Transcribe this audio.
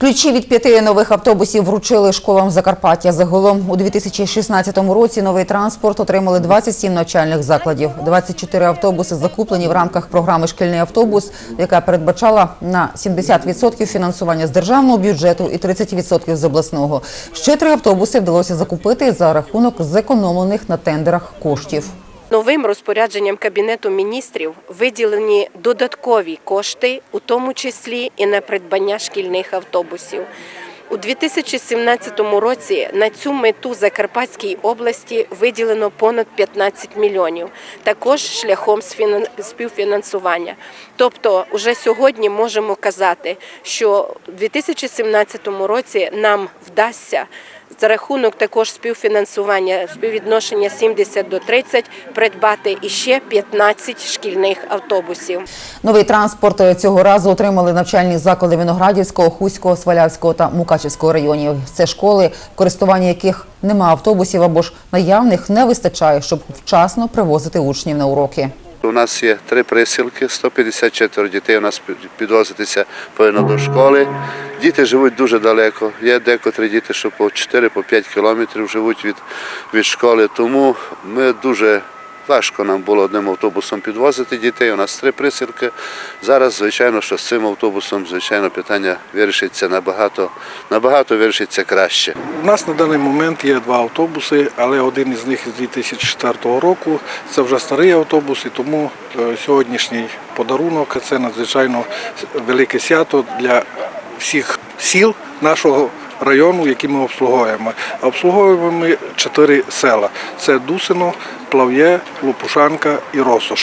Ключі від п'яти нових автобусів вручили школам Закарпаття. Загалом у 2016 році новий транспорт отримали 27 навчальних закладів. 24 автобуси закуплені в рамках програми «Шкільний автобус», яка передбачала на 70% фінансування з державного бюджету і 30% з обласного. Ще три автобуси вдалося закупити за рахунок зекономлених на тендерах коштів. Новим розпорядженням Кабінету міністрів виділені додаткові кошти, у тому числі і на придбання шкільних автобусів. У 2017 році на цю мету Закарпатській області виділено понад 15 мільйонів, також шляхом співфінансування. Тобто, уже сьогодні можемо казати, що у 2017 році нам вдасться за рахунок також співфінансування співвідношення 70 до 30 придбати іще 15 шкільних автобусів. Новий транспорт цього разу отримали навчальні заклади Виноградівського, Хуського, Свалявського та Мукачівського районів. Це школи, в користуванні яких нема автобусів або ж наявних не вистачає, щоб вчасно привозити учнів на уроки. У нас є три присілки, 154 дітей у нас підвозитися повинно до школи. Діти живуть дуже далеко. Є декотрі діти, що по 4-5 кілометрів живуть від, від школи. Тому ми дуже важко нам було одним автобусом підвозити дітей. У нас три присілки. Зараз, звичайно, що з цим автобусом, звичайно, питання вирішиться набагато, набагато вирішиться краще. У нас на даний момент є два автобуси, але один із них з 2004 року. Це вже старий автобус, і тому е, сьогоднішній подарунок це надзвичайно велике свято для всіх сіл нашого району, які ми обслуговуємо. Обслуговуємо ми чотири села: це Дусино, Плав'є, Лопушанка і Росош.